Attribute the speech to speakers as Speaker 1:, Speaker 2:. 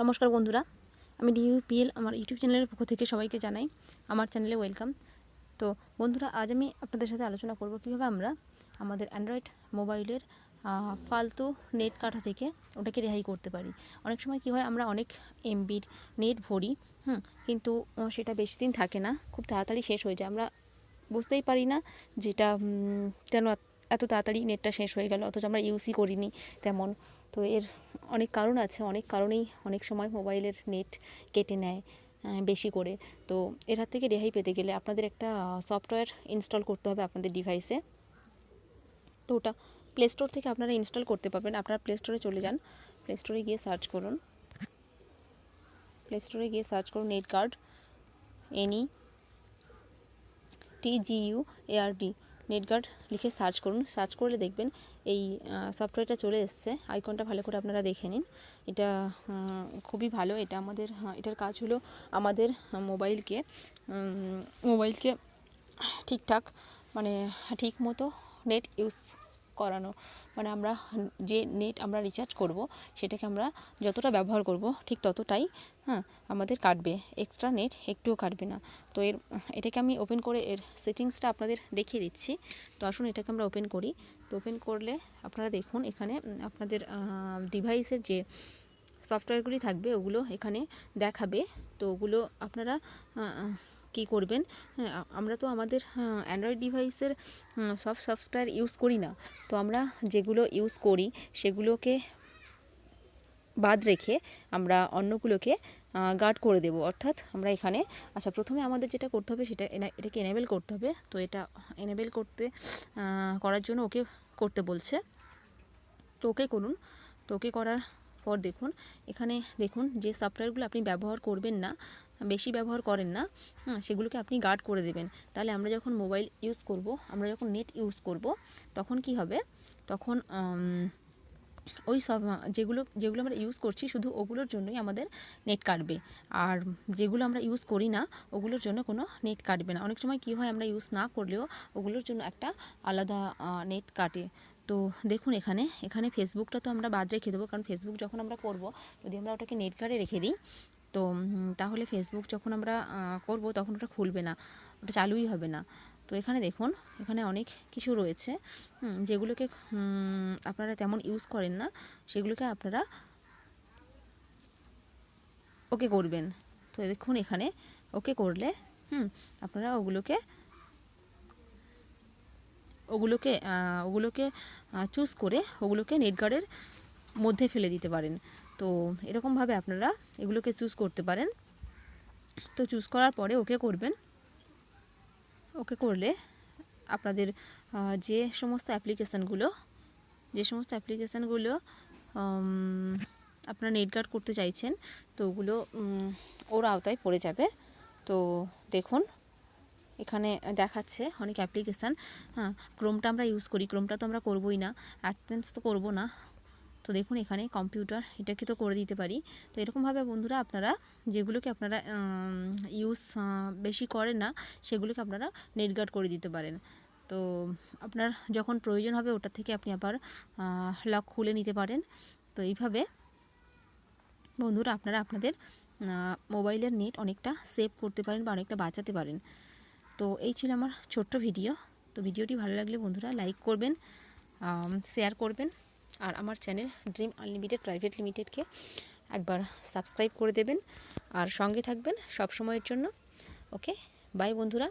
Speaker 1: নমস্কার বন্ধুরা, আমি ডিইউপিএল আমার ইউটিউব চ্যানেলের পক্ষ থেকে সবাইকে জানাই আমার চ্যানেলে ওয়েলকাম। তো বন্ধুরা, আজ আমি আপনাদের সাথে আলোচনা করব কীভাবে আমরা আমাদের অ্যান্ড্রয়েড মোবাইলের ফালতু নেট কাটা থেকে ওটাকে রেহাই করতে পারি। অনেক সময় কী হয়, আমরা অনেক এমবির নেট ভরি, হুম, কিন্তু সেটা বেশি দিন থাকে না, খুব তাড়াতাড়ি শেষ হয়ে যায়। আমরা বুঝতেই পারি না যেটা কেন এত তাড়াতাড়ি নেটটা শেষ হয়ে গেল, অথচ আমরা ইউজই করিনি তেমন। তো এর অনেক কারণ আছে, অনেক কারণেই অনেক সময় মোবাইলের নেট কেটে নেয় বেশি করে। তো এর হাত থেকে রেহাই পেতে গেলে আপনাদের একটা সফটওয়্যার ইনস্টল করতে হবে আপনাদের ডিভাইসে তো ওটা প্লে স্টোর থেকে আপনারা ইনস্টল করতে পারবেন। আপনারা প্লে স্টোরে চলে যান। প্লে স্টোরে গিয়ে সার্চ করুন। প্লে স্টোরে গিয়ে সার্চ করুন net guard N E T G T G U A R D NetGuard লিখে সার্চ করুন। সার্চ করলে দেখবেন এই সফটওয়্যারটা চলে এসছে। আইকনটা ভালো করে আপনারা দেখে নিন। এটা খুবই ভালো। এটা আমাদের হ্যাঁ, এটার কাজ হলো আমাদের মোবাইলকে মোবাইলকে ঠিকঠাক মানে ঠিক মতো নেট ইউজ করানো। মানে আমরা যে নেট আমরা রিচার্জ করব, সেটাকে আমরা যতটা ব্যবহার করব, ঠিক ততটাই হ্যাঁ আমাদের কাটবে। এক্সট্রা নেট একটুও কাটবে না। তো এর, এটাকে আমি ওপেন করে এর সেটিংসটা আপনাদের দেখিয়ে দিচ্ছি। তো আসুন এটাকে আমরা ওপেন করি। তো ওপেন করলে আপনারা দেখুন এখানে আপনাদের ডিভাইসের যে সফটওয়্যারগুলি থাকবে, ওগুলো এখানে দেখাবে। তো ওগুলো আপনারা কি করবেন? হ্যাঁ, আমরা তো আমাদের অ্যান্ড্রয়েড ডিভাইসের সব সফটওয়্যার ইউজ করি না। তো আমরা যেগুলো ইউজ করি সেগুলোকে বাদ রেখে আমরা অন্যগুলোকে গার্ড করে দেব। অর্থাৎ আমরা এখানে আচ্ছা প্রথমে আমাদের যেটা করতে হবে সেটা এটাকে এনেবেল করতে হবে। তো এটা এনেবেল করতে করার জন্য ওকে করতে বলছে। তো ওকে করুন। তো ওকে করার পর দেখুন এখানে দেখুন যে সফটওয়্যারগুলো আপনি ব্যবহার করবেন না বেশি ব্যবহার করেন না হুম, সেগুলোকে আপনি গার্ড করে দেবেন। তাহলে আমরা যখন মোবাইল ইউজ করব আমরা যখন নেট ইউজ করব তখন কি হবে? তখন ওই সব যেগুলো যেগুলো আমরা ইউজ করছি শুধু ওগুলোর জন্যই আমাদের নেট কাটবে। আর যেগুলো আমরা ইউজ করি না ওগুলোর জন্য কোনো নেট কাটবে না। অনেক সময় কী হয় আমরা ইউজ না করলেও ওগুলোর জন্য একটা আলাদা নেট কাটে। তো দেখুন এখানে এখানে ফেসবুকটা তো আমরা বাদ রেখে দেবো। কারণ ফেসবুক যখন আমরা করব যদি আমরা ওটাকে নেট কার্ডে রেখে দিই তো তাহলে ফেসবুক যখন আমরা করব তখন ওটা খুলবে না, ওটা চালুই হবে না। তো এখানে দেখুন, এখানে অনেক কিছু রয়েছে যেগুলোকে আপনারা তেমন ইউজ করেন না, সেগুলোকে আপনারা ওকে করবেন। তো দেখুন এখানে ওকে করলে, হুম, আপনারা ওগুলোকে ওগুলোকে ওগুলোকে চুজ করে ওগুলোকে নেটগার্ডের মধ্যে ফেলে দিতে পারেন। তো এরকমভাবে আপনারা এগুলোকে চুজ করতে পারেন। তো চুজ করার পরে ওকে করবেন। ওকে করলে আপনাদের যে সমস্ত অ্যাপ্লিকেশানগুলো যে সমস্ত অ্যাপ্লিকেশানগুলো আপনারা নেট গার্ড করতে চাইছেন, তো ওগুলো ওর আওতায় পড়ে যাবে। তো দেখুন, এখানে দেখাচ্ছে অনেক অ্যাপ্লিকেশান হ্যাঁ ক্রোমটা আমরা ইউজ করি। ক্রোমটা তো আমরা করবোই না। অ্যাডসেন্স তো করব না। তো দেখুন এখানে কম্পিউটার এটাকে তো করে দিতে পারি। তো এরকমভাবে বন্ধুরা আপনারা যেগুলোকে আপনারা ইউজ বেশি করেন না, সেগুলোকে আপনারা নেট গার্ড করে দিতে পারেন। তো আপনার যখন প্রয়োজন হবে ওটা থেকে আপনি আবার লক খুলে নিতে পারেন। তো এইভাবে বন্ধুরা আপনারা আপনাদের মোবাইলের নেট অনেকটা সেভ করতে পারেন বা অনেকটা বাঁচাতে পারেন। তো এই ছিল আমার ছোট্ট ভিডিও তো ভিডিওটি ভালো লাগলে বন্ধুরা লাইক করবেন শেয়ার করবেন। আর আমার চ্যানেল ড্রিম আনলিমিটেড প্রাইভেট লিমিটেডকে একবার সাবস্ক্রাইব করে দেবেন আর সঙ্গে থাকবেন সব সময়ের জন্য। ওকে, বাই বন্ধুরা।